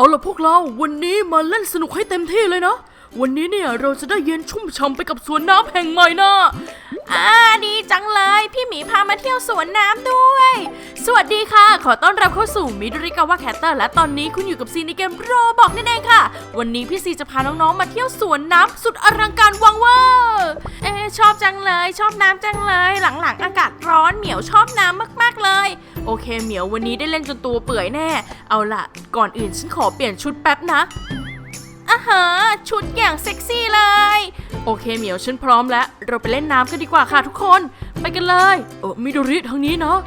เอาละพวกเราวันนี้มาเล่นสนุกให้เต็มที่เลยนะ วันนี้เนี่ยเราจะได้เย็นชุ่มฉ่ำไปกับสวนน้ำแห่งใหม่นะอ่าดีจังเลย พี่หมีพามาเที่ยวสวนน้ำด้วย สวัสดีค่ะ ขอต้อนรับเข้าสู่มิดริกาวาแคตเตอร์และตอนนี้คุณอยู่กับซีในเกมโรบอกนั่นเองค่ะ วันนี้พี่ซีจะพาน้องๆมาเที่ยวสวนน้ำสุดอลังการวังเวอร์เอ๊ชอบจังเลย ชอบน้ำจังเลย หลังๆ อากาศร้อนเหมียวชอบน้ำมากๆเลย โอเคเหมียววันนี้ได้เล่นจนตัวเปื่อยแน่ เอาล่ะ ก่อนอื่นฉันขอเปลี่ยนชุดแป๊บนะอ่าฮะชุดอย่างเซ็กซี่เลย โอเคเหมียวฉันพร้อมแล้ว เราไปเล่นน้ำกันดีกว่าค่ะทุกคน ไปกันเลย เออมิดริทางนี้เนาะ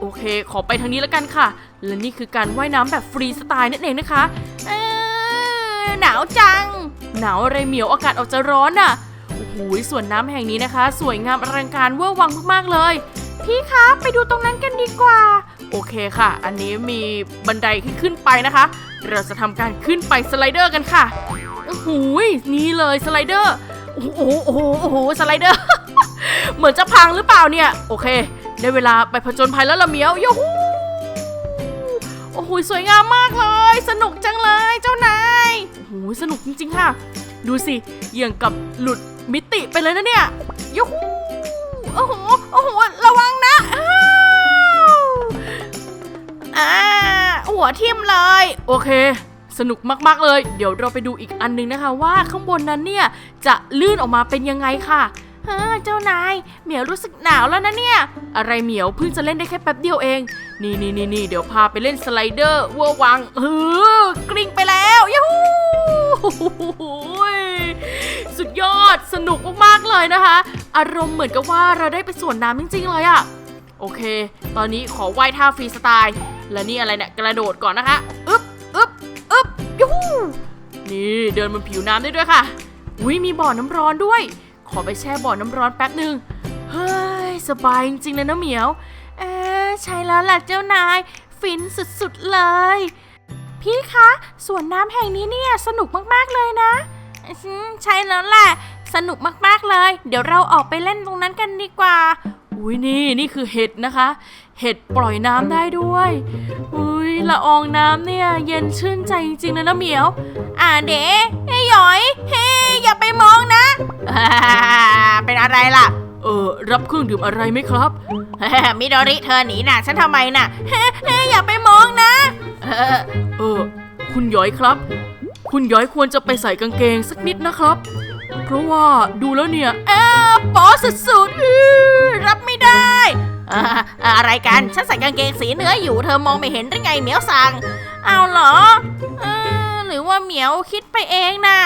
โอเค ขอไปทางนี้แล้วกันค่ะ และนี่คือการว่ายน้ำแบบฟรีสไตล์นั่นเองนะคะเออหนาวจัง หนาวอะไรเหมียวอากาศออกจะร้อนอะโอ้โหสวนน้ำแห่งนี้นะคะ สวยงามอลังการเวอร์วังมากๆเลย พี่คะไปดูตรงนั้นกันดีกว่า โอเคค่ะ อันนี้มีบันไดที่ขึ้นไปนะคะ เราจะทำการขึ้นไปสไลเดอร์กันค่ะโอ้โหนี่เลยสไลเดอร์ โอ้โหโอ้โหโอ้โหสไลเดอร์ เหมือนจะพังหรือเปล่าเนี่ย โอเค ได้เวลาไปผจญภัยแล้วละเมียวยูฮูโอ้โหสวยงามมากเลย สนุกจังเลยเจ้านายโอ้โหสนุกจริง ๆ ค่ะ ดูสิอย่างกับหลุดมิติไปเลยนะเนี่ยยูฮูโอ้โหโอ้โห หัวทิ่มเลย โอเค สนุกมากๆเลย เดี๋ยวเราไปดูอีกอันหนึงนะคะ ว่าข้างบนนั้นเนี่ยจะลื่นออกมาเป็นยังไงค่ะเฮ้อเจ้านายเหมียวรู้สึกหนาวแล้วนะเนี่ย อะไรเหมียวเพิ่งจะเล่นได้แค่แป๊บเดียวเอง นี่นี่นี่นี่เดี๋ยวพาไปเล่นสไลเดอร์เวอร์วังเออกลิ้งไปแล้วยูฮูสุดยอดสนุกมากๆเลยนะคะ อารมณ์เหมือนกับว่าเราได้ไปสวนน้ำจริงๆเลยอะโอเค ตอนนี้ขอว่ายท่าฟรีสไตล์ และนี่อะไรเนี่ยกระโดดก่อนนะคะอึ๊บอึ๊บอึ๊บยูฮูนี่เดินบนผิวน้ำได้ด้วยค่ะ อุ้ยมีบ่อน้ำร้อนด้วย ขอไปแช่บ่อน้ำร้อนแป๊บหนึ่งเฮ้ยสบายจริงๆเลยนะเหมียวเอ๊ใช่แล้วแหละเจ้านายฟินสุดๆเลย พี่คะสวนน้ำแห่งนี้เนี่ยสนุกมากๆเลยนะใช่แล้วแหละสนุกมากๆเลย เดี๋ยวเราออกไปเล่นตรงนั้นกันดีกว่า อุ้ยนี่นี่คือเห็ดนะคะ เห็ดปล่อยน้ำได้ด้วยอุ้ยละอองน้ำเนี่ยเย็นชื่นใจจริงๆเลยนะเหมียว อ่าเด๋เฮ้ยหยอยเฮ้ยอย่าไปมองนะอ่าเป็นอะไรล่ะ เออรับเครื่องดื่มอะไรไหมครับมิโดริเธอหนีน่ะฉันทำไมน่ะเฮ้ยเฮ้ยอย่าไปมองนะ เออเออคุณย้อยครับ คุณย้อยควรจะไปใส่กางเกงสักนิดนะครับ เพราะว่าดูแล้วเนี่ยเออปอสุดๆรับไม่ได้อ่าอะไรกัน ฉันใส่กางเกงสีเนื้ออยู่เธอมองไม่เห็นได้ไงเหมียวสั่งเอาเหรอเออหรือว่าเหมียวคิดไปเองนะ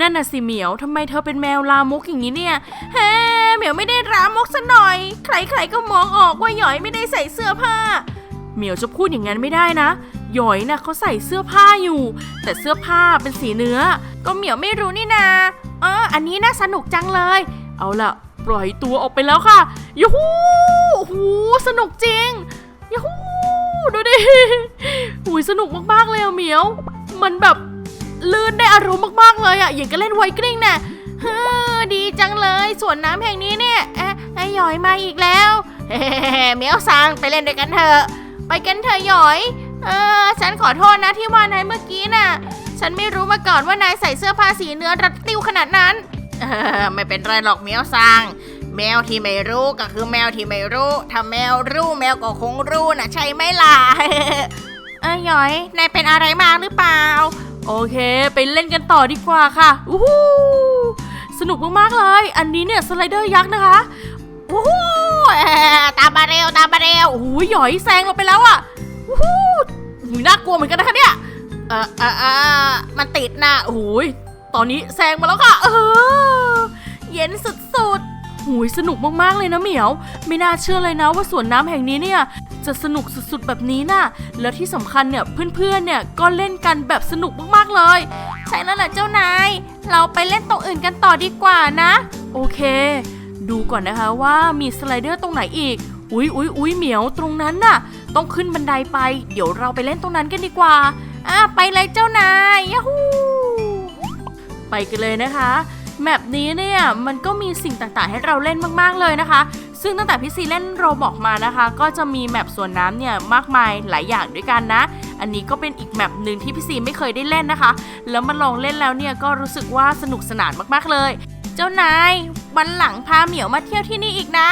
นั่นน่ะสิเหมียวทำไมเธอเป็นแมวลามกอย่างนี้เนี่ยเฮ้เหมียวไม่ได้รามกซะหน่อย ใครๆก็มองออกว่าหยอยไม่ได้ใส่เสื้อผ้า เหมียวจะพูดอย่างนั้นไม่ได้นะ หยอยนะเขาใส่เสื้อผ้าอยู่ แต่เสื้อผ้าเป็นสีเนื้อ ก็เหมียวไม่รู้นี่นาเออ อันนี้น่าสนุกจังเลย เอาล่ะ ปล่อยตัวออกไปแล้วค่ะยูฮูหูสนุกจริงยูฮูดูดิหูสนุกมากๆเลยอะเหมียว มันแบบลื่นได้อารมณ์มากๆเลยอะอย่างกับเล่นไวกลิ้งน่ะเฮ้อดีจังเลยสวนน้ำแห่งนี้เนี่ยเอ๊ะไอ้หยอยมาอีกแล้วเฮ้เหมียวซังไปเล่นด้วยกันเถอะ ไปกันเถอะหยอย เออ ฉันขอโทษนะที่ว่านายเมื่อกี้น่ะ ฉันไม่รู้มาก่อนว่านายใส่เสื้อผ้าสีเนื้อรัดติ้วขนาดนั้นเออไม่เป็นไรหรอกเหมียวซังแมวที่ไม่รู้ก็คือแมวที่ไม่รู้ ถ้าแมวรู้แมวก็คงรู้นะใช่ไหมล่ะ เอ้ยหยอยนายเป็นอะไรมาหรือเปล่า โอเค ไปเล่นกันต่อดีกว่าค่ะอู้หูสนุกมากๆเลย อันนี้เนี่ยสไลเดอร์ยักษ์นะคะวู้ฮู้เอ่อตามมาเร็วตามมาเร็วโอ้โหยอยแซงเราไปแล้วอะ หูหูยน่ากลัวเหมือนกันนะคะเนี่ยเออเออเออมันติดนะโอ้ยตอนนี้แซงมาแล้วค่ะ เออ เย็นสุดหูยสนุกมากๆเลยนะเหมียว ไม่น่าเชื่อเลยนะว่าสวนน้ำแห่งนี้เนี่ยจะสนุกสุดๆแบบนี้น่ะ แล้วที่สำคัญเนี่ยเพื่อนๆเนี่ยก็เล่นกันแบบสนุกมากๆเลย ใช่แล้วแหละเจ้านาย เราไปเล่นตรงอื่นกันต่อดีกว่านะ โอเค ดูก่อนนะคะว่ามีสไลเดอร์ตรงไหนอีก อุ๊ยอุ๊ยอุ๊ยเหมียวตรงนั้นน่ะ ต้องขึ้นบันไดไป เดี๋ยวเราไปเล่นตรงนั้นกันดีกว่า อะไปเลยเจ้านายยะฮูไปกันเลยนะคะ แมปนี้เนี่ยมันก็มีสิ่งต่างๆ ให้เราเล่นมากๆเลยนะคะ ซึ่งตั้งแต่พี่ซีเล่นโรบอกมานะคะ ก็จะมีแมปสวนน้ำเนี่ยมากมายหลายอย่างด้วยกันนะ อันนี้ก็เป็นอีกแมปหนึ่งที่พี่ซีไม่เคยได้เล่นนะคะ แล้วมาลองเล่นแล้วเนี่ยก็รู้สึกว่าสนุกสนานมากๆเลย เจ้านายวันหลังพาเหมียวมาเที่ยวที่นี่อีกนะ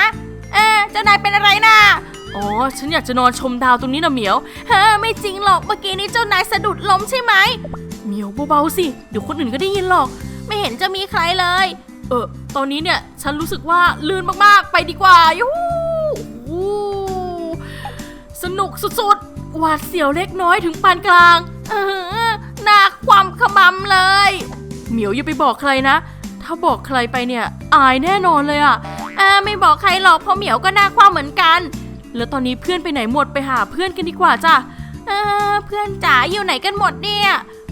เออเจ้านายเป็นอะไรนะ อ๋อ ฉันอยากจะนอนชมดาวตรงนี้นะเหมียวเฮ้ไม่จริงหรอกเมื่อกี้นี้เจ้านายสะดุดล้มใช่ไหมเหมียวเบาๆสิเดี๋ยวคนอื่นก็ได้ยินหรอก ไม่เห็นจะมีใครเลย เออตอนนี้เนี่ย ฉันรู้สึกว่าลื่นมากๆไปดีกว่ายูหูสนุกสุดๆหวาดเสียวเล็กน้อยถึงปานกลาง เออหน้าความขมำเลย เหมียวอย่าไปบอกใครนะ ถ้าบอกใครไปเนี่ย อายแน่นอนเลยอะอ่าไม่บอกใครหรอกเพราะเหมียวก็หน้าความเหมือนกัน แล้วตอนนี้เพื่อนไปไหนหมดไปหาเพื่อนกันดีกว่าจ้ะเออเพื่อนจ๋าอยู่ไหนกันหมดเนี่ย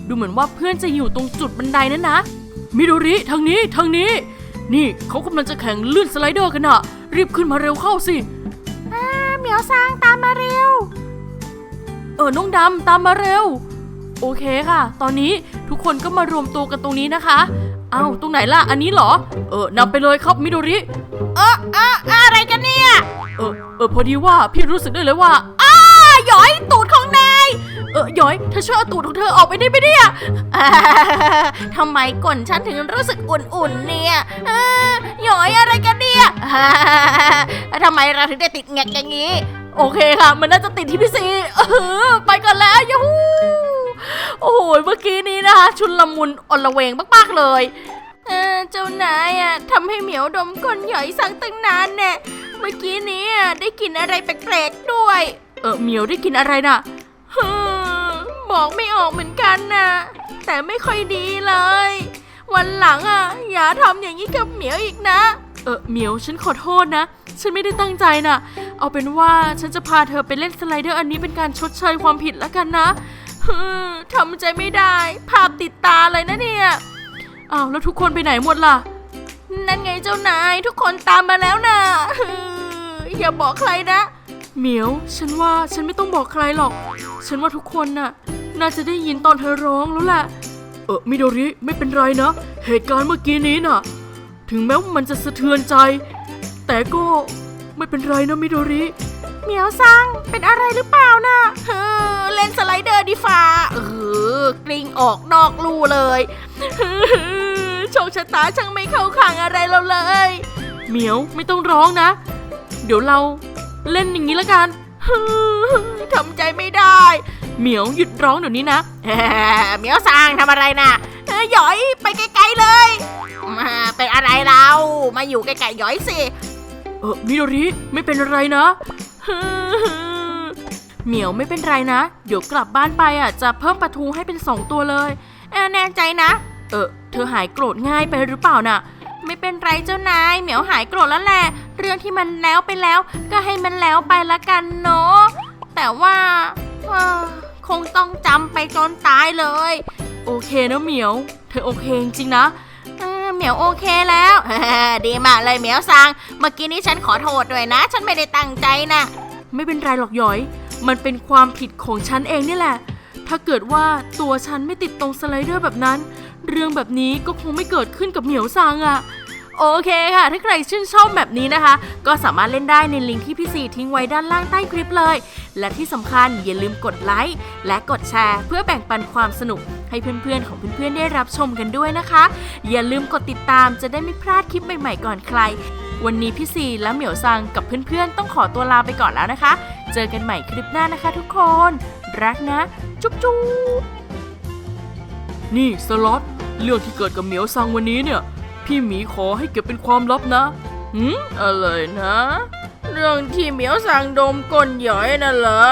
ดูเหมือนว่าเพื่อนจะอยู่ตรงจุดบันไดนั่นนะมิโดริทางนี้ทางนี้ นี่เขากำลังจะแข่งลื่นสไลเดอร์กันอะรีบขึ้นมาเร็วเข้าสิเหมียวสร้างตามมาเร็ว เออน้องดำตามมาเร็ว โอเคค่ะ ตอนนี้ทุกคนก็มารวมตัวกันตรงนี้นะคะเอ้าตรงไหนล่ะ อันนี้เหรอ เออนำไปเลยครับมิโดริ เออเอออะไรกันเนี่ย เออพอดีว่าพี่รู้สึกได้เลยว่าอ้าหยอยตูดของนายเออย้อยเธอช่วยเอาตูดของเธอออกไปได้ไหมเนี่ยอ่าทำไมก่นฉันถึงรู้สึกอุ่นๆเนี่ยหยอยอะไรกันเนี่ยอ่าทำไมเราถึงได้ติดแงกอย่างนี้ โอเคค่ะ มันน่าจะติดที่พี่ซีเออไปก่อนแล้วยูฮูโอ้โหเมื่อกี้นี้นะคะชุนละมุนอลละเวงมากๆเลย เออเจ้านายอะทำให้เหมียวดมก้นหยอยสั่งตั้งนานแน่ เมื่อกี้นี้ได้กินอะไรแปลกๆด้วย เออเหมียวได้กินอะไรน่ะฮึมบอกไม่ออกเหมือนกันนะ แต่ไม่ค่อยดีเลย วันหลังอะ อย่าทำอย่างนี้กับเหมียวอีกนะ เออเหมียวฉันขอโทษนะ ฉันไม่ได้ตั้งใจน่ะ เอาเป็นว่าฉันจะพาเธอไปเล่นสไลเดอร์อันนี้เป็นการชดเชยความผิดแล้วกันนะฮึมทำใจไม่ได้ ภาพติดตาเลยนะเนี่ยอ้าวแล้วทุกคนไปไหนหมดล่ะ นั่นไงเจ้านายทุกคนตามมาแล้วนะฮึมอย่าบอกใครนะเหมียว ฉันว่าฉันไม่ต้องบอกใครหรอก ฉันว่าทุกคนน่ะ น่าจะได้ยินตอนเธอร้องแล้วแหละเออมิโดริไม่เป็นไรนะ เหตุการณ์เมื่อกี้นี้น่ะ ถึงแม้ว่ามันจะสะเทือนใจ แต่ก็ไม่เป็นไรนะมิโดริเหมียวซังเป็นอะไรหรือเปล่านะเออเล่นสไลเดอร์ดีฟ้าเออกลิ้งออกนอกรูเลยเออ โชคชะตาช่างไม่เข้าข้างอะไรเราเลย เหมียวไม่ต้องร้องนะ เดี๋ยวเราเล่นอย่างนี้ละกันทำใจไม่ได้ เหมียวหยุดร้องเดี๋ยวนี้นะเหมียวซังทำอะไรนะหยอยไปไกลๆเลยมาเป็นอะไรเรามาอยู่ใกลๆหยอยสิเออมิโดริไม่เป็นอะไรนะเหมียวไม่เป็นไรนะ เดี๋ยวกลับบ้านไปอะจะเพิ่มปลาทูให้เป็นสองตัวเลยเออแน่ใจนะ เออ เธอหายโกรธง่ายไปหรือเปล่าน่ะ ไม่เป็นไรเจ้านาย เหมียวหายโกรธแล้วแหละ เรื่องที่มันแล้วไปแล้ว ก็ให้มันแล้วไปละกันเนาะ แต่ว่าคงต้องจำไปจนตายเลย โอเคนะเหมียว เธอโอเคจริงนะเหมียวโอเคแล้วดีมากเลยเหมียวซังเมื่อกี้นี้ฉันขอโทษด้วยนะ ฉันไม่ได้ตั้งใจนะไม่เป็นไรหรอกหยอย มันเป็นความผิดของฉันเองนี่แหละ ถ้าเกิดว่าตัวฉันไม่ติดตรงสไลเดอร์แบบนั้น เรื่องแบบนี้ก็คงไม่เกิดขึ้นกับเหมียวซังอะโอเคค่ะ ถ้าใครชื่นชอบแบบนี้นะคะ ก็สามารถเล่นได้ในลิงก์ที่พี่ซีทิ้งไว้ด้านล่างใต้คลิปเลย และที่สำคัญอย่าลืมกดไลค์และกดแชร์ เพื่อแบ่งปันความสนุก ให้เพื่อนๆของเพื่อนๆได้รับชมกันด้วยนะคะ อย่าลืมกดติดตามจะได้ไม่พลาดคลิปใหม่ๆก่อนใคร วันนี้พี่ซีและเหมียวซังกับเพื่อนๆ ต้องขอตัวลาไปก่อนแล้วนะคะ เจอกันใหม่คลิปหน้านะคะ ทุกคน รักนะ จุ๊บจุ๊บนี่สล็อต เรื่องที่เกิดกับเหมียวซังวันนี้เนี่ย พี่หมีขอให้เก็บเป็นความลับนะหืมอะไรนะ เรื่องที่เหมียวซังดมก้นหยอยน่ะเหรอ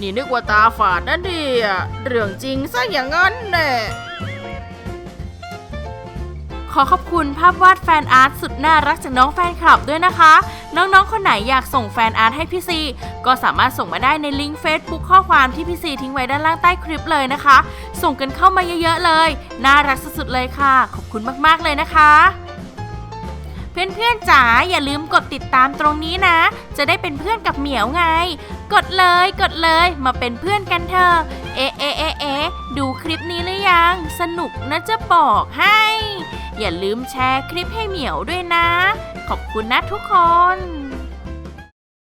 นี่นึกว่าตาฝาดนะดิเรื่องจริงซะอย่างนั้นแน่ ขอขอบคุณภาพวาดแฟนอาร์ตสุดน่ารักจากน้องแฟนคลับด้วยนะคะ น้องๆ คนไหนอยากส่งแฟนอาร์ตให้พี่ซีก็สามารถส่งมาได้ในลิงก์ Facebook ข้อความที่พี่ซีทิ้งไว้ด้านล่างใต้คลิปเลยนะคะ ส่งกันเข้ามาเยอะๆเลย น่ารักสุดๆเลยค่ะ ขอบคุณมากๆเลยนะคะเพื่อนๆจ๋าอย่าลืมกดติดตามตรงนี้นะ จะได้เป็นเพื่อนกับเหมียวไง กดเลยกดเลยมาเป็นเพื่อนกันเถอะเอ๊ะเอ๊ะเอ๊ะเอดูคลิปนี้หรือยัง สนุกนะจะบอกให้ อย่าลืมแชร์คลิปให้เหมียวด้วยนะ ขอบคุณนะทุกคน